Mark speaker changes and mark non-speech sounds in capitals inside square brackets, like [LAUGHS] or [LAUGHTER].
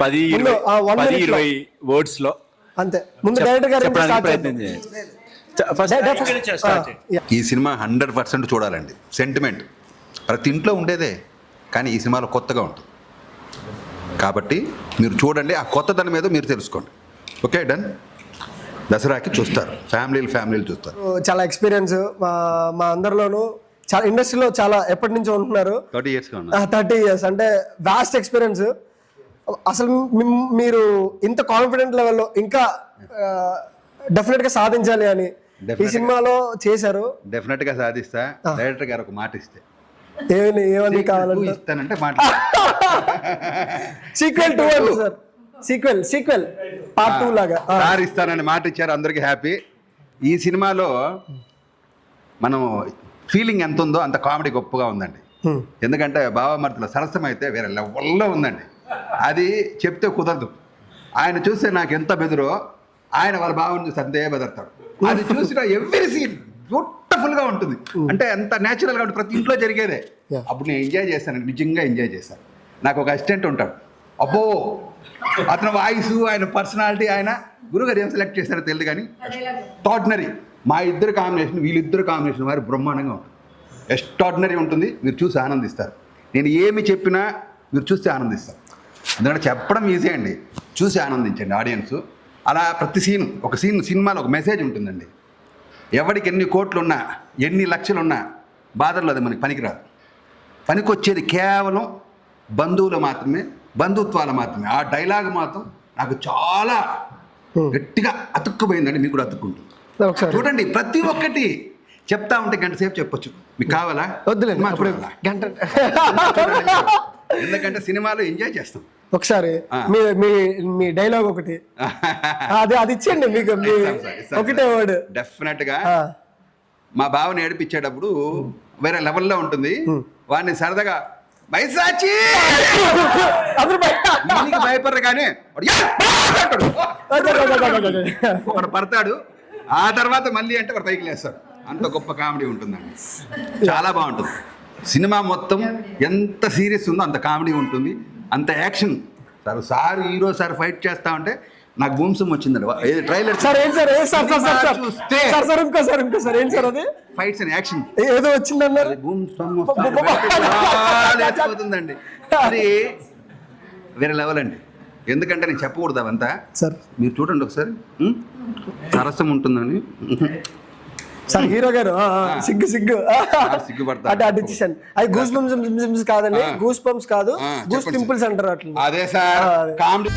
Speaker 1: పది పది. ఇరవై వర్డ్స్లో.
Speaker 2: అంతే. ముందు డైరెక్టర్.
Speaker 3: ఈ సినిమా హండ్రెడ్ పర్సెంట్ చూడాలండి. సెంటిమెంట్ ప్రతి ఇంట్లో ఉండేదే కానీ ఈ సినిమాలో కొత్తగా ఉంటుంది. కాబట్టి మీరు చూడండి ఆ కొత్తదనం మీద మీరు తెలుసుకోండి. Okay done? దసరాకి చూస్తారు. ఫ్యామిలీలు ఫ్యామిలీలు చూస్తారు.
Speaker 2: చాలా ఎక్స్పీరియన్స్ మా మా అందరిలోనూ చాలా ఇండస్ట్రీలో చాలా ఎప్పటి నుంచో ఉంటున్నారు.
Speaker 3: థర్టీ ఉన్నారు.
Speaker 2: థర్టీ ఇయర్స్ అంటే వాస్ట్ ఎక్స్పీరియన్స్ అసలు మీరు ఇంత కాన్ఫిడెంట్ లెవెల్లో ఇంకా డెఫినెట్గా సాధించాలి అని ఈ. సినిమాలో చేశారు.
Speaker 3: డెఫినెట్గా సాధిస్తా డైరెక్టర్ గారు ఒక మాట ఇస్తే.
Speaker 2: ఏమని ఏమని కావాలంటే?
Speaker 3: ఇస్తానంటే మాట
Speaker 2: సీక్వెల్ టూ అండి sir. Sequel sequel part two లాగా.
Speaker 3: సార్ ఇస్తానని మాట ఇచ్చారు అందరికీ హ్యాపీ ఈ సినిమాలో మనం ఫీలింగ్ ఎంత ఉందో అంత కామెడీ గొప్పగా ఉందండి. ఎందుకంటే బావమర్తిలో సరసం అయితే వేరే లెవెల్లో ఉందండి. అది చెప్తే కుదరదు. ఆయన చూస్తే నాకు ఎంత బెదురో ఆయన వాళ్ళ బావని చూస్తే అంతే బెదరతాడు. అది చూసిన ఎవ్రీ సీన్ బ్యూటిఫుల్గా ఉంటుంది. అంటే ఎంత న్యాచురల్గా ఉంటుంది ప్రతి ఇంట్లో జరిగేదే. అప్పుడు నేను ఎంజాయ్ చేస్తాను నిజంగా ఎంజాయ్ చేస్తాను నాకు ఒక అసిస్టెంట్ ఉంటాడు. అబ్బో అతని వాయిస్ ఆయన పర్సనాలిటీ ఆయన గురుగారు ఏం సెలెక్ట్ చేశారో తెలియదు కానీ ఎక్స్ట్రాడినరీ మా ఇద్దరు కాంబినేషన్ వీళ్ళిద్దరు కాంబినేషన్ వారి బ్రహ్మాండంగా ఉంటుంది. ఎక్స్ట్రాడినరీ ఉంటుంది. మీరు చూసి ఆనందిస్తారు. నేను ఏమి చెప్పినా మీరు చూస్తే ఆనందిస్తారు. ఎందుకంటే చెప్పడం ఈజీ అండి. చూసి ఆనందించండి ఆడియన్స్ అలా ప్రతి సీన్ ఒక సీన్ సినిమాలో ఒక మెసేజ్ ఉంటుందండి. ఎవరికి ఎన్ని కోట్లు ఉన్నా ఎన్ని లక్షలు ఉన్నా బాధల్లో అది మనకి పనికిరాదు. పనికొచ్చేది కేవలం బంధువులు మాత్రమే బంధుత్వాలు మాత్రమే. ఆ డైలాగ్ మాత్రం నాకు చాలా గట్టిగా అతుక్కుపోయిందండి. మీకు కూడా అతుక్కుంటుంది.
Speaker 2: ఒకసారి.
Speaker 3: చూడండి ప్రతి ఒక్కటి చెప్తా ఉంటే గంట సేపు చెప్పొచ్చు. మీకు కావాలా? చూడండి. ఎందుకంటే సినిమాలో ఎంజాయ్ చేస్తాం.
Speaker 2: ఒకసారి. మీ మీ మీ డైలాగ్ ఒకటి. [LAUGHS] అది అది ఇచ్చేయండి మీకు ఒకటే. వర్డ్
Speaker 3: డెఫినెట్గా మా బావని ఏడిపించేటప్పుడు వేరే లెవెల్లో ఉంటుంది. వాడిని సరదాగా బైసాచి భయపడరు కానీ. ఒకడు పడతాడు. ఆ తర్వాత మళ్ళీ అంటే వాడు పైకి లేస్తాడు. అంత గొప్ప కామెడీ ఉంటుందండి. చాలా బాగుంటుంది. సినిమా మొత్తం ఎంత సీరియస్ ఉందో అంత కామెడీ ఉంటుంది. అంత action. Sir sir hero sir fight చేస్తా ఉంటే నాకు భూమిసం వచ్చిందండి. ఏది ట్రైలర్?
Speaker 2: సార్ ఏం సార్ ఏం సార్ సార్ సార్ సార్?
Speaker 3: చూస్తే
Speaker 2: సార్ సార్ ఇంకో సార్ ఇంకో సార్ ఏం సార్ అది?
Speaker 3: Fights and action.
Speaker 2: ఏదో వచ్చిందన్నారు?
Speaker 3: లేచిపోతుందండి అది వేరే లెవెల్ అండి. ఎందుకంటే నేను చెప్పకూడదు అవంతా.
Speaker 2: సార్.
Speaker 3: మీరు చూడండి ఒకసారి? సరసం ఉంటుందని.
Speaker 2: సార్ హీరో గారు సిగ్గు సిగ్గు.
Speaker 3: సిగ్గుపడతా.
Speaker 2: అంటే అటు ఇచ్చేసాను అది గూస్ బంప్స్ కాదండి. గూస్ పంప్స్ కాదు. గూస్ పింపుల్స్ అంటారు అట్లా.
Speaker 3: అదే సార్. కామెడీ.